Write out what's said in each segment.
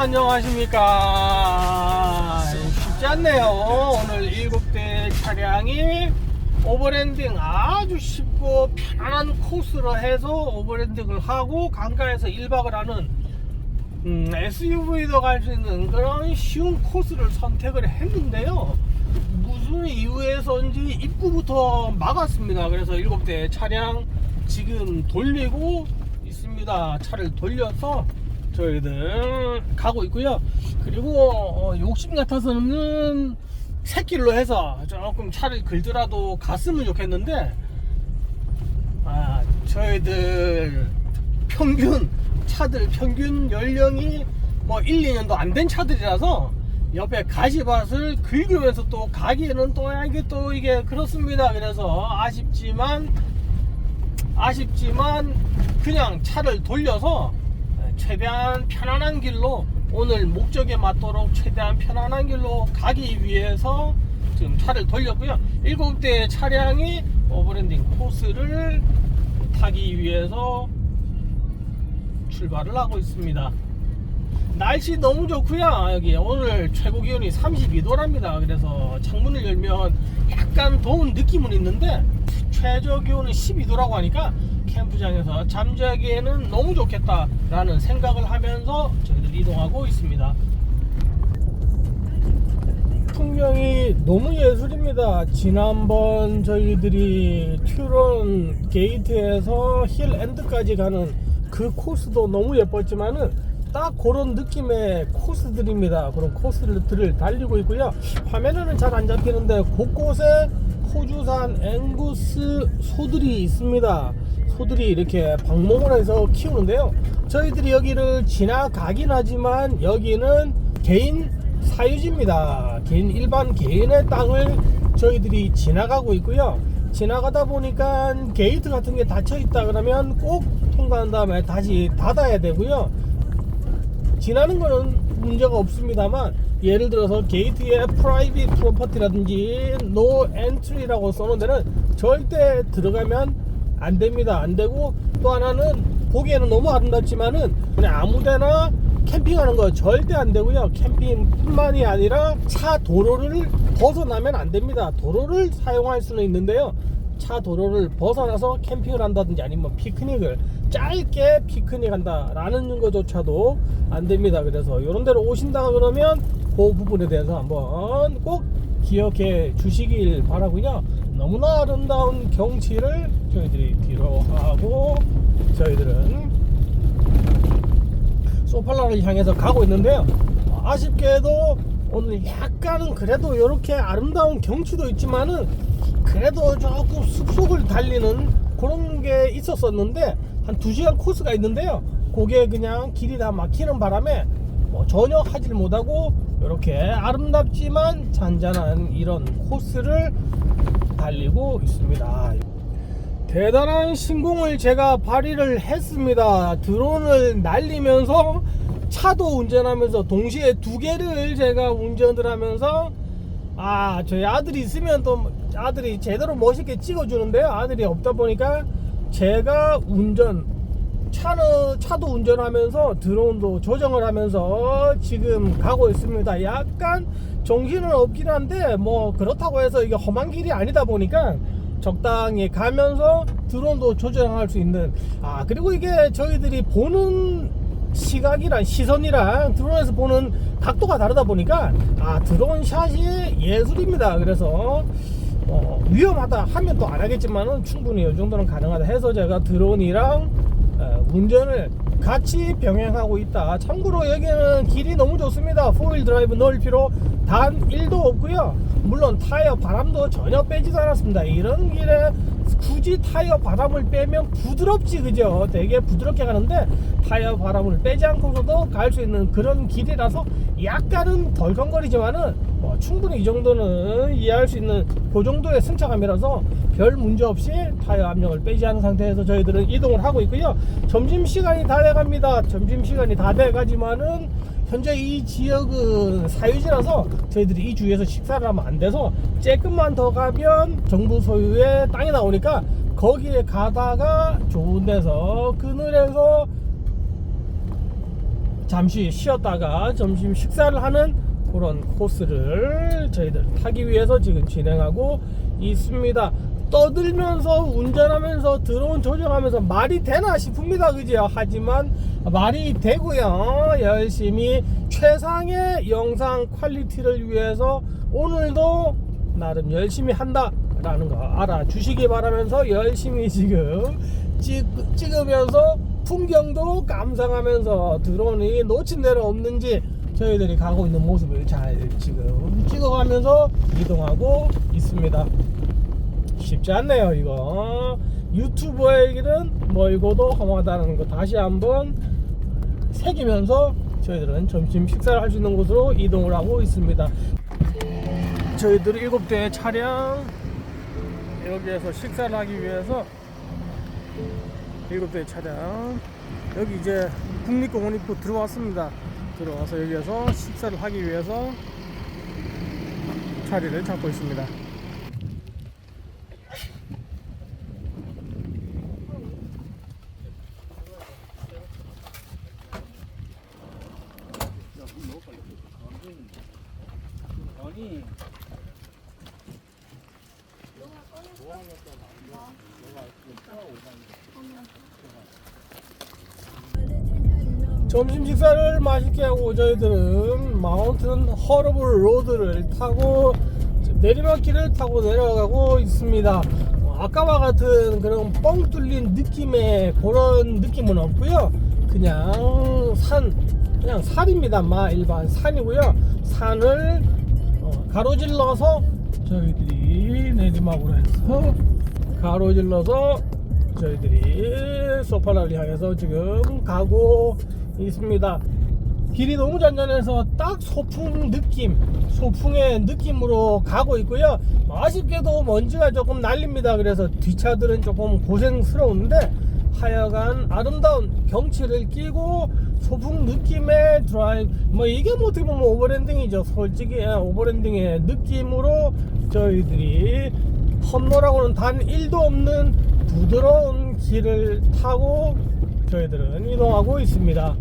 안녕하십니까. 쉽지 않네요. 오늘 7대 차량이 오버랜딩 아주 쉽고 편안한 코스로 해서 오버랜딩을 하고 강가에서 1박을 하는 음, SUV도 갈 수 있는 그런 쉬운 코스를 선택을 했는데요. 무슨 이유에서인지 입구부터 막았습니다. 그래서 7대 차량 지금 돌리고 있습니다. 차를 돌려서 저희들 가고 있고요. 그리고 어, 욕심 같아서는 새길로 해서 조금 차를 긁더라도 갔으면 좋겠는데 아 저희들 평균 차들 평균 연령이 뭐 1, 2년도 안 된 차들이라서 옆에 가시밭을 긁으면서 또 가기에는 또 이게 또 이게 그렇습니다. 그래서 아쉽지만 아쉽지만 그냥 차를 돌려서 최대한 편안한 길로 오늘 목적에 맞도록 최대한 편안한 길로 가기 위해서 지금 차를 돌렸고요. 7대의 차량이 오버랜딩 코스를 타기 위해서 출발을 하고 있습니다. 날씨 너무 좋고요. 여기 오늘 최고 기온이 32도랍니다. 그래서 창문을 열면 약간 더운 느낌은 있는데 최저 기온은 12도라고 하니까 캠프장에서 잠자기에는 너무 좋겠다라는 생각을 하면서 저희들 이동하고 있습니다. 풍경이 너무 예술입니다. 지난번 저희들이 튜런 게이트에서 힐 엔드까지 가는 그 코스도 너무 예뻤지만은 딱 그런 느낌의 코스들입니다. 그런 코스들을 달리고 있고요. 화면에는 잘 안 잡히는데 곳곳에 호주산 앵구스 소들이 있습니다. 소들이 이렇게 방목을 해서 키우는데요. 저희들이 여기를 지나가긴 하지만 여기는 개인 사유지입니다. 개인 일반 개인의 땅을 저희들이 지나가고 있고요. 지나가다 보니까 게이트 같은 게 닫혀 있다 그러면 꼭 통과한 다음에 다시 닫아야 되고요. 지나는 거는 문제가 없습니다만 예를 들어서 게이트에 프라이빗 프로퍼티라든지 노 엔트리라고 써놓은 데는 절대 들어가면 안 됩니다. 안 되고 또 하나는 보기에는 너무 아름답지만은 그냥 아무데나 캠핑하는 거 절대 안 되고요. 캠핑뿐만이 아니라 차 도로를 벗어나면 안 됩니다. 도로를 사용할 수는 있는데요. 차 도로를 벗어나서 캠핑을 한다든지 아니면 피크닉을 짧게 피크닉 한다라는 것조차도 안 됩니다. 그래서 이런 데로 오신다 그러면 그 부분에 대해서 한번 꼭 기억해 주시길 바라고요. 너무나 아름다운 경치를 저희들이 뒤로 하고 저희들은 소팔라를 향해서 가고 있는데요. 아쉽게도 오늘 약간은 그래도 이렇게 아름다운 경치도 있지만은 그래도 조금 숲속을 달리는 그런 게 있었었는데 한 2시간 코스가 있는데요. 그게 그냥 길이 다 막히는 바람에 뭐 전혀 하질 못하고 이렇게 아름답지만 잔잔한 이런 코스를 달리고 있습니다. 대단한 신공을 제가 발휘를 했습니다. 드론을 날리면서 차도 운전하면서 동시에 두 개를 제가 운전을 하면서 아 저희 아들이 있으면 또 아들이 제대로 멋있게 찍어주는데요. 아들이 없다 보니까 제가 운전 차는 차도 운전하면서 드론도 조정을 하면서 지금 가고 있습니다. 약간 정신은 없긴 한데 뭐 그렇다고 해서 이게 험한 길이 아니다 보니까 적당히 가면서 드론도 조정할 수 있는 아 그리고 이게 저희들이 보는 시각이랑 시선이랑 드론에서 보는 각도가 다르다 보니까 아 드론 샷이 예술입니다 그래서 어, 위험하다 하면 또 안 하겠지만은 충분히 이 정도는 가능하다 해서 제가 드론이랑 어, 운전을 같이 병행하고 있다. 참고로 여기는 길이 너무 좋습니다. 포일 드라이브 넣을 필요 단 1도 없고요. 물론 타이어 바람도 전혀 빼지도 않았습니다. 이런 길에 굳이 타이어 바람을 빼면 부드럽지 그죠? 되게 부드럽게 가는데 타이어 바람을 빼지 않고서도 갈 수 있는 그런 길이라서 약간은 덜컹거리지만은 뭐 충분히 이 정도는 이해할 수 있는 그 정도의 승차감이라서 별 문제 없이 타이어 압력을 빼지 않은 상태에서 저희들은 이동을 하고 있고요. 점심 시간이 다 돼갑니다. 점심 시간이 다 돼가지만은 현재 이 지역은 사유지라서 저희들이 이 주위에서 식사를 하면 안 돼서 조금만 더 가면 정부 소유의 땅이 나오니까 거기에 가다가 좋은 데서 그늘에서 잠시 쉬었다가 점심 식사를 하는 그런 코스를 저희들 타기 위해서 지금 진행하고 있습니다. 떠들면서 운전하면서 드론 조정하면서 말이 되나 싶습니다. 그죠? 하지만 말이 되고요. 열심히 최상의 영상 퀄리티를 위해서 오늘도 나름 열심히 한다라는 거 알아주시기 바라면서 열심히 지금 찍, 찍으면서 풍경도 감상하면서 드론이 놓친 데는 없는지 저희들이 가고 있는 모습을 잘 지금 찍어가면서 이동하고 있습니다. 쉽지 않네요 이거. 유튜버의 길은 멀고도 험하다는 거 다시 한번 새기면서 저희들은 점심 식사를 할 수 있는 곳으로 이동을 하고 있습니다. 저희들 일곱 대의 차량 여기에서 식사를 하기 위해서 일곱 대의 차량. 여기 이제 국립공원 입구 들어왔습니다 들어와서 여기에서 식사를 하기 위해서 자리를 잡고 있습니다 점심 식사를 맛있게 하고 저희들은 마운틴 허러블 로드를 타고 내리막길을 타고 내려가고 있습니다. 어, 아까와 같은 그런 뻥 뚫린 느낌의 그런 느낌은 없고요. 그냥 산, 그냥 산입니다. 마 일반 산이고요. 산을 어, 가로질러서 저희들이 내리막으로 해서 가로질러서 저희들이 소파라를 향해서 지금 가고 있습니다. 길이 너무 잔잔해서 딱 소풍 느낌, 소풍의 느낌으로 가고 있고요. 아쉽게도 먼지가 조금 날립니다. 그래서 뒷차들은 조금 고생스러운데 하여간 아름다운 경치를 끼고 소풍 느낌의 드라이브 뭐 이게 뭐 어떻게 보면 오버랜딩이죠 솔직히 예, 오버랜딩의 느낌으로 저희들이 험로라고는 단 1도 없는 부드러운 길을 타고 저희들은 이동하고 있습니다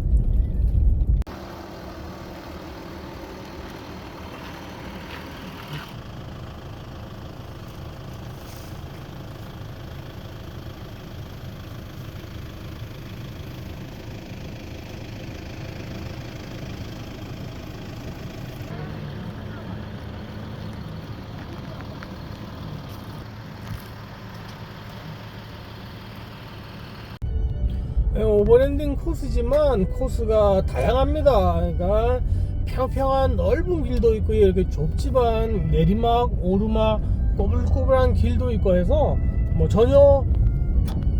오버랜딩 코스지만 코스가 다양합니다. 그러니까 평평한 넓은 길도 있고 이렇게 좁지만 내리막, 오르막, 꼬불꼬불한 길도 있고 해서 뭐 전혀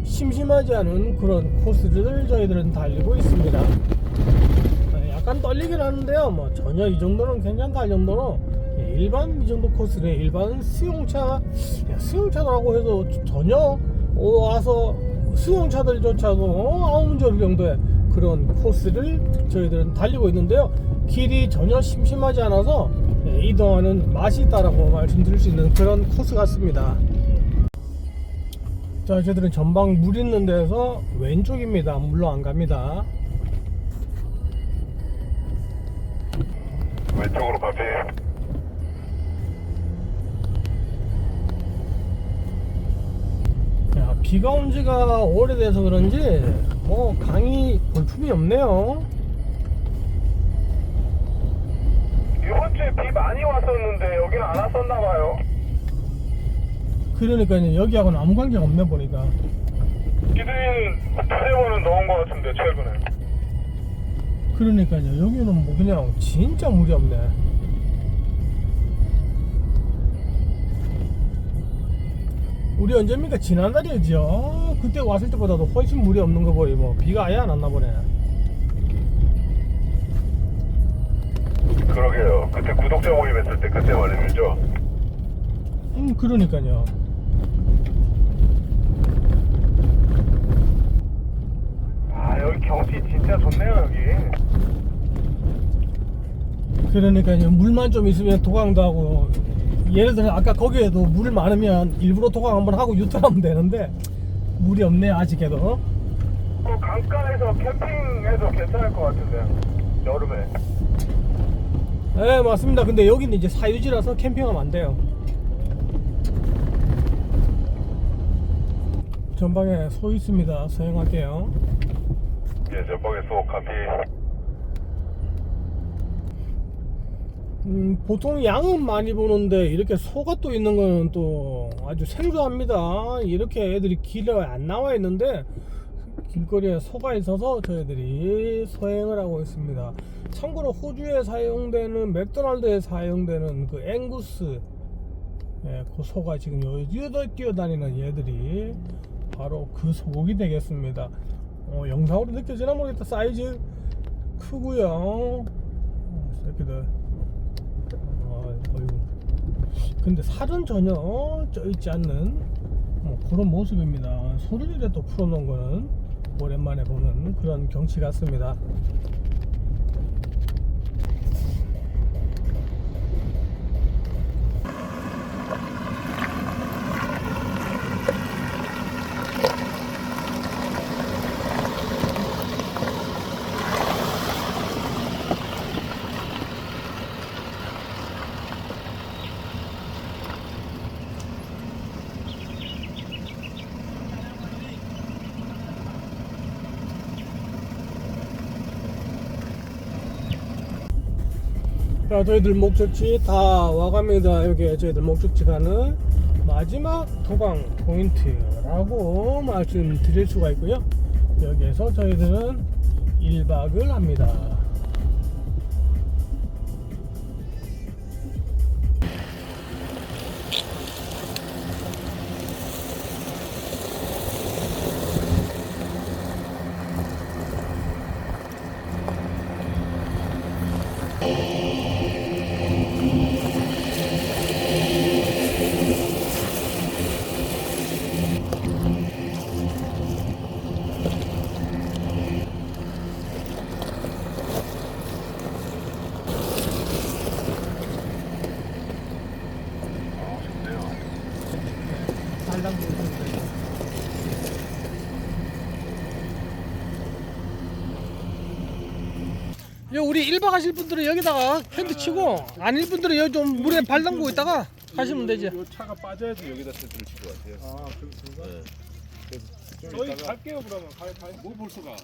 심심하지 않은 그런 코스를 저희들은 달리고 있습니다. 예, 약간 떨리긴 하는데요. 뭐 전혀 이 정도는 괜찮다 이 정도로 예, 일반 이 정도 코스는 일반 수용차 예, 수용차라고 해서 전혀 와서 수용차들조차도 아웅절 정도의 그런 코스를 저희들은 달리고 있는데요. 길이 전혀 심심하지 않아서 예, 이동하는 맛이 있다라고 말씀드릴 수 있는 그런 코스 같습니다. 자, 저희들은 전방 물 있는 데서 왼쪽입니다. 물로 안 갑니다. 왼쪽으로 야, 비가 온 지가 오래돼서 그런지 뭐 강이 볼품이 없네요. 이번 주에 비 많이 왔었는데 여기는 안 왔었나 봐요 그러니까 이제 여기하고는 아무 관계가 없네 보니까. 기드인 두세 번은 넣은 것 같은데 최근에 그러니까요 여기는 뭐 그냥 진짜 물이 없네. 우리 언제입니까 지난달이었죠. 그때 왔을 때보다도 훨씬 물이 없는 거 보이 뭐 비가 아예 안 왔나 보네. 그러게요 그때 구독자 모임했을 때 그때 말이죠 음 그러니까요. 아 여기 경치 진짜 좋네요 여기 그러니까요 물만 좀 있으면 도강도 하고 예를 들어 아까 거기에도 물 많으면 일부러 도강 한번 하고 유턴하면 되는데 물이 없네 아직에도. 그 강가에서 캠핑해도 괜찮을 것 같은데 여름에. 네 맞습니다. 근데 여기는 이제 사유지라서 캠핑하면 안 돼요. 전방에 소 있습니다. 서행할게요. 예, 전방에 소 카피. 음, 보통 양은 많이 보는데 이렇게 소가 또 있는 거는 또 아주 생소합니다. 이렇게 애들이 길에 안 나와 있는데 길거리에 소가 있어서 저희들이 서행을 하고 있습니다. 참고로 호주에 사용되는 맥도날드에 사용되는 그 앵구스 예, 그 소가 지금 여기에 뛰어다니는 얘들이 바로 그 소고기 되겠습니다. 어, 영상으로 느껴지나 모르겠다. 사이즈 크고요. 어, 새끼들 어, 어이구. 근데 살은 전혀 쪄 있지 않는 뭐 그런 모습입니다 소를 이래 또 풀어놓은 거는 오랜만에 보는 그런 경치 같습니다 자, 저희들 목적지 다 와갑니다. 여기 저희들 목적지 가는 마지막 도강 포인트라고 말씀드릴 수가 있고요. 여기에서 저희들은 1박을 합니다. 우리 1박 하실 분들은 여기다가 텐트 치고 아닐 분들은 여기 좀 물에 발 담그고 있다가 가시면 되지. 요 차가 빠져야지 여기다 텐트를 칠 것 같아요. 아, 그렇습니까? 좀 저희 갈게요 그러면. 가, 가, 뭐 벌써 가?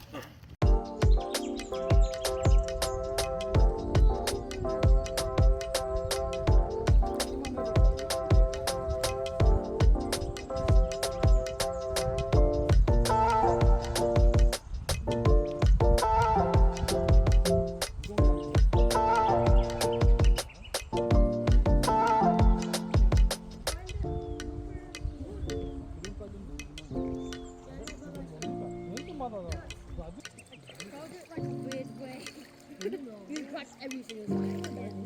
using this magnet.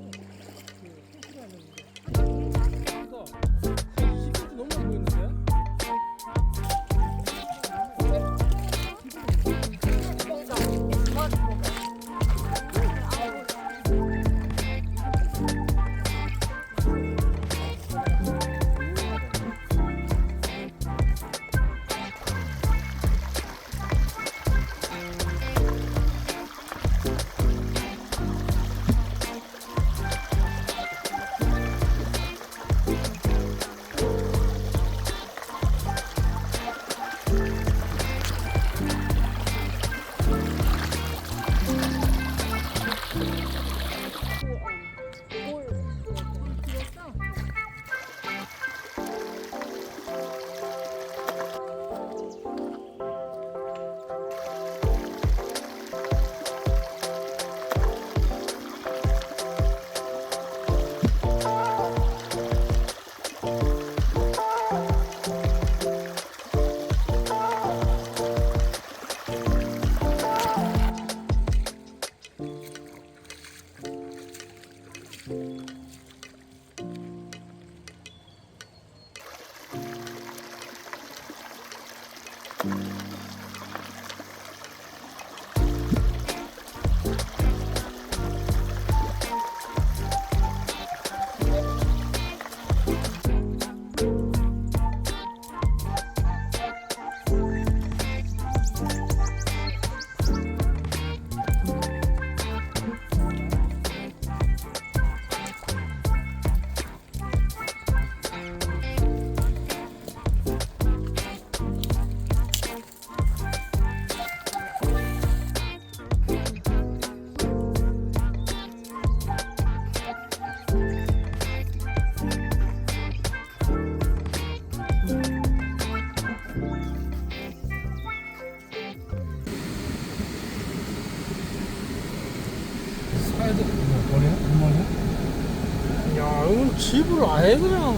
아예 그냥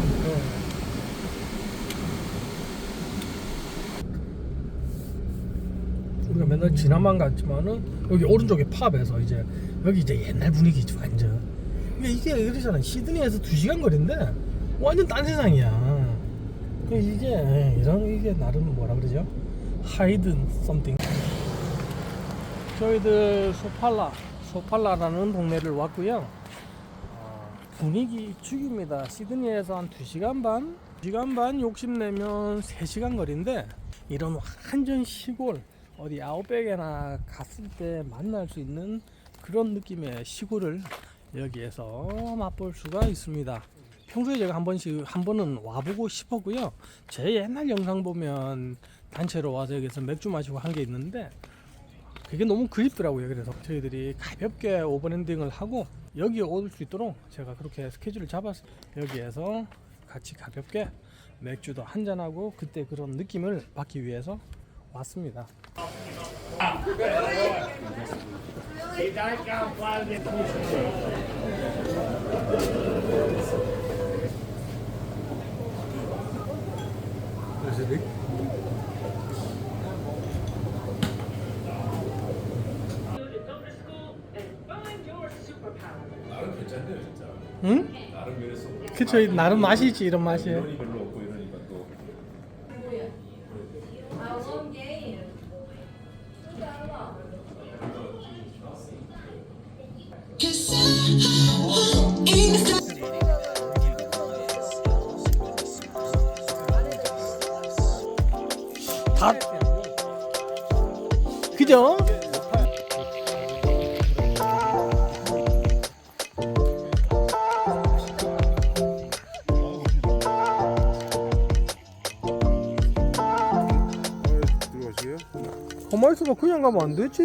우리가 맨날 지나만 갔지만은 여기 오른쪽에 팝에서 이제 여기 이제 옛날 분위기지 완전. 이게 이게 그러잖아. 시드니에서 2시간 거리인데 완전 딴 세상이야. 그 이게 이런 이게 나름 뭐라 그러죠? 하이든 썸띵 저희들 소팔라 소팔라라는 동네를 왔고요. 어, 분위기 죽입니다 시드니에서 한 2시간 반 2시간 반 욕심내면 3시간 거리인데 이런 완전 시골 어디 아웃백에나 갔을 때 만날 수 있는 그런 느낌의 시골을 여기에서 맛볼 수가 있습니다. 평소에 제가 한 번씩 한 번은 와보고 싶었고요. 제 옛날 영상 보면 단체로 와서 여기서 맥주 마시고 한 게 있는데 그게 너무 그립더라고요. 그래서 저희들이 가볍게 오버랜딩을 하고 여기에 올수 있도록 제가 그렇게 스케줄을 잡았어요. 여기에서 같이 가볍게 맥주도 한잔하고 그때 그런 느낌을 받기 위해서 왔습니다. 나름 괜찮네요 진짜. 응? 나름 그쵸 나름 맛이지 이런 맛이. 인원이 별로 없고 이러니까 또다 그죠? 있어봐 그냥 가면 안 되지